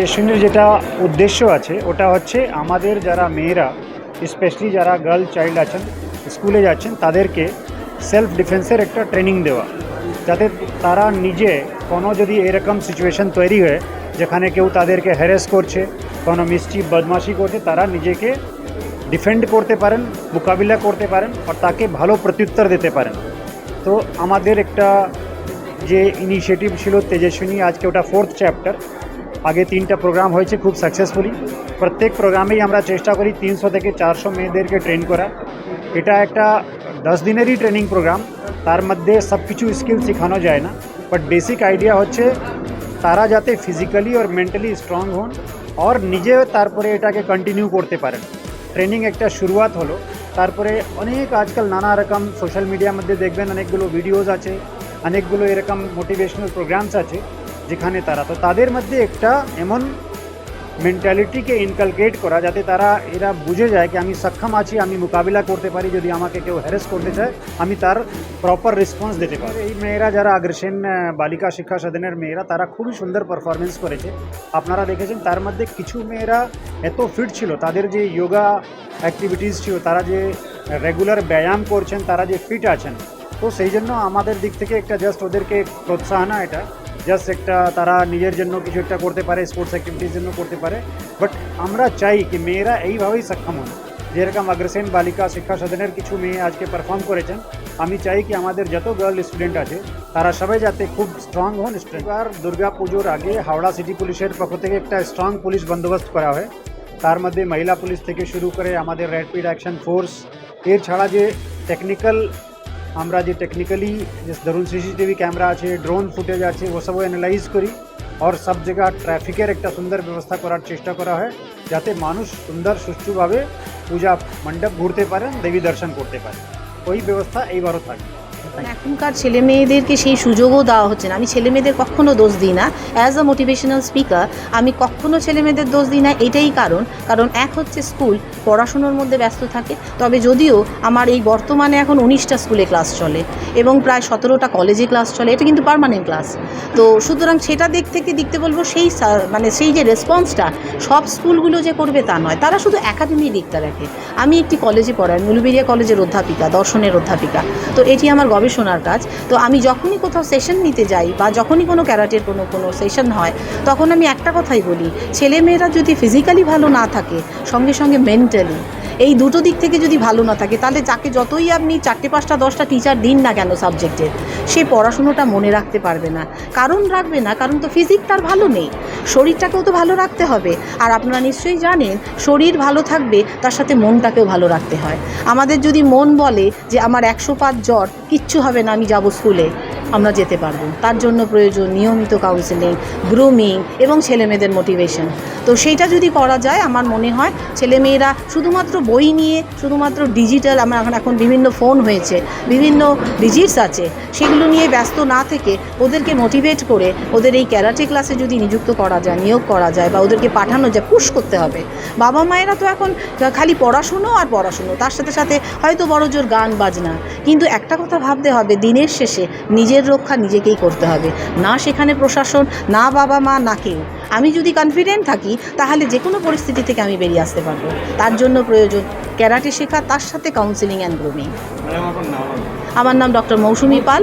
তেজস্বিনীর যেটা উদ্দেশ্য আছে, ওটা হচ্ছে আমাদের যারা মেয়েরা স্পেশালি যারা গার্ল চাইল্ড আছেন স্কুলে যাচ্ছেন, তাদেরকে সেলফ ডিফেন্সের একটা ট্রেনিং দেওয়া। যাতে তারা নিজে কোনো যদি এরকম সিচুয়েশন তৈরি হয়, যেখানে কেউ তাদেরকে হ্যারেস করছে, কোনো মিষ্টি বদমাশি করছে, তারা নিজেকে ডিফেন্ড করতে পারেন, মোকাবিলা করতে পারেন, আর তাকে ভালো প্রত্যুত্তর দিতে পারেন। তো আমাদের একটা যে ইনিশিয়েটিভ ছিল তেজস্বিনী, আজকে ওটা ফোর্থ চ্যাপ্টার আগে তিনটা প্রোগ্রাম হয়েছে খুব সাকসেসফুলি প্রত্যেক প্রোগ্রামেই আমরা চেষ্টা করি তিনশো থেকে চারশো মেয়েদেরকে ট্রেন করা। এটা একটা দশ দিনেরই ট্রেনিং প্রোগ্রাম তার মধ্যে সব কিছু স্কিল শেখানো যায় না। বাট বেসিক আইডিয়া হচ্ছে তারা যাতে ফিজিক্যালি আর মেন্টালি স্ট্রং হন আর নিজে তারপরে এটাকে কন্টিনিউ করতে পারেন। ট্রেনিং একটা শুরুয়াত হলো। তারপরে অনেক আজকাল নানা রকম সোশ্যাল মিডিয়ার মধ্যে দেখবেন অনেকগুলো ভিডিওস আছে, অনেকগুলো এরকম মোটিভেশনাল প্রোগ্রামস আছে। যেখানে তারা, তো তাদের মধ্যে একটা এমন মেন্টালিটিকে ইনকালকেট করা যাতে তারা, এরা বুঝে যায় কি আমি সক্ষম আছি, আমি মোকাবিলা করতে পারি, যদি আমাকে কেউ হ্যারেস করতে চায়, আমি তার প্রপার রেসপন্স দিতে পারি এই মেয়েরা যারা আগ্রসেন বালিকা শিক্ষা সদনের মেয়েরা, তারা খুবই সুন্দর পারফরমেন্স করেছে। আপনারা দেখেছেন, তার মধ্যে কিছু মেয়েরা এত ফিট ছিল, তাদের যে যোগা অ্যাক্টিভিটিস ছিল, তারা যে রেগুলার ব্যায়াম করছেন, তারা যে ফিট আছেন। তো সেই জন্য আমাদের দিক থেকে একটা জাস্ট ওদেরকে প্রোৎসাহনা এটা। জাস্ট একটা তারা নিজের জন্য কিছু একটা করতে পারে স্পোর্টস অ্যাক্টিভিটির জন্য করতে পারে। বাট আমরা চাই কি মেয়েরা এইভাবেই সক্ষম হন। যেরকম অগ্রসেন বালিকা শিক্ষা সদনের কিছু মেয়ে আজকে পারফর্ম করেছেন, আমি চাই কি আমাদের যত গার্ল স্টুডেন্ট আছে, তারা সবাই যাতে খুব স্ট্রং হন। এবার দুর্গা পুজোর আগে হাওড়া সিটি পুলিশের পক্ষ থেকে একটা স্ট্রং পুলিশ বন্দোবস্ত করা হয়। তার মধ্যে মহিলা পুলিশ থেকে শুরু করে আমাদের র্যাপিড অ্যাকশন ফোর্স এর ছাড়া যে টেকনিক্যাল আমরা যে টেকনিক্যালি যে ধরুন সিসিটিভি ক্যামেরা আছে ড্রোন ফুটেজ আছে ওসবও অ্যানালাইজ করি আর সব জায়গা ট্রাফিকের একটা সুন্দর ব্যবস্থা করার চেষ্টা করা হয় যাতে মানুষ সুন্দর সুষ্ঠুভাবে পূজা মণ্ডপ ঘুরতে পারেন দেবী দর্শন করতে পারেন ওই ব্যবস্থা এইবারও থাকবে এখনকার ছেলে মেয়েদেরকে সেই সুযোগও দেওয়া হচ্ছে না। আমি ছেলে মেয়েদের কখনো দোষ দিই না। অ্যাজ আ মোটিভেশনাল স্পিকার আমি কখনো ছেলে মেয়েদের দোষ দিই না। এটাই কারণ। কারণ এক হচ্ছে স্কুল, পড়াশুনোর মধ্যে ব্যস্ত থাকে। তবে যদিও আমার এই বর্তমানে এখন উনিশটা স্কুলে ক্লাস চলে এবং প্রায় সতেরোটা কলেজে ক্লাস চলে। এটা কিন্তু পার্মানেন্ট ক্লাস তো সুতরাং সেটা দিক থেকে দেখতে বলব, সেই মানে সেই যে রেসপন্সটা সব স্কুলগুলো যে করবে তা নয়। তারা শুধু একাডেমি দিকটা দেখে। আমি একটি কলেজে পড়াই, মুলুবেরিয়া কলেজের অধ্যাপিকা, দর্শনের অধ্যাপিকা। তো এটি আমার গবেষণার কাজ, তো আমি যখনই কোথাও সেশন নিতে যাই বা যখনই কোনো ক্যারাটের কোনো কোনো সেশন হয়, তখন আমি একটা কথাই বলি ছেলে মেয়েরা যদি ফিজিক্যালি ভালো না থাকে, সঙ্গে সঙ্গে মেন্টালি এই দুটো দিক থেকে যদি ভালো না থাকে, তাহলে যাকে যতই আপনি চারটে, পাঁচটা, দশটা টিচার দিন না কেন সাবজেক্টের সে পড়াশুনোটা মনে রাখতে পারবে না। কারণ রাখবে না, কারণ তো ফিজিক তার ভালো নেই। শরীরটাকেও তো ভালো রাখতে হবে। আর আপনারা নিশ্চয়ই জানেন, শরীর ভালো থাকবে, তার সাথে মনটাকেও ভালো রাখতে হয়। আমাদের যদি মন বলে যে, আমার একশো পাঁচ জ্বর, কিচ্ছু হবে না, আমি যাব স্কুলে। আমরা যেতে পারব। তার জন্য প্রয়োজন নিয়মিত কাউন্সেলিং গ্রুমিং এবং ছেলেমেয়েদের মোটিভেশন তো সেইটা যদি করা যায়, আমার মনে হয় ছেলেমেয়েরা শুধুমাত্র বই নিয়ে, শুধুমাত্র ডিজিটাল আমার এখন এখন বিভিন্ন ফোন হয়েছে, বিভিন্ন ডিজিটস আছে, সেগুলো নিয়ে ব্যস্ত না থেকে ওদেরকে মোটিভেট করে ওদের এই ক্যারাটে ক্লাসে যদি নিযুক্ত করা যায়, নিয়োগ করা যায় বা ওদেরকে পাঠানো যায় পুশ করতে হবে। বাবা মায়েরা তো এখন খালি পড়াশুনো আর পড়াশুনো, তার সাথে সাথে হয়তো বড় জোর গান বাজনা। কিন্তু একটা কথা ভাবতে হবে, দিনের শেষে নিজের রক্ষা নিজেকেই করতে হবে। না সেখানে প্রশাসন না বাবা মা না কেউ। আমি যদি কনফিডেন্ট থাকি তাহলে যে কোনো পরিস্থিতি থেকে আমি বেরিয়ে আসতে পারব। তার জন্য প্রয়োজন ক্যারাটে শেখা তার সাথে কাউন্সিলিং অ্যান্ড গ্রুমিং আমার নাম ডক্টর মৌসুমি পাল।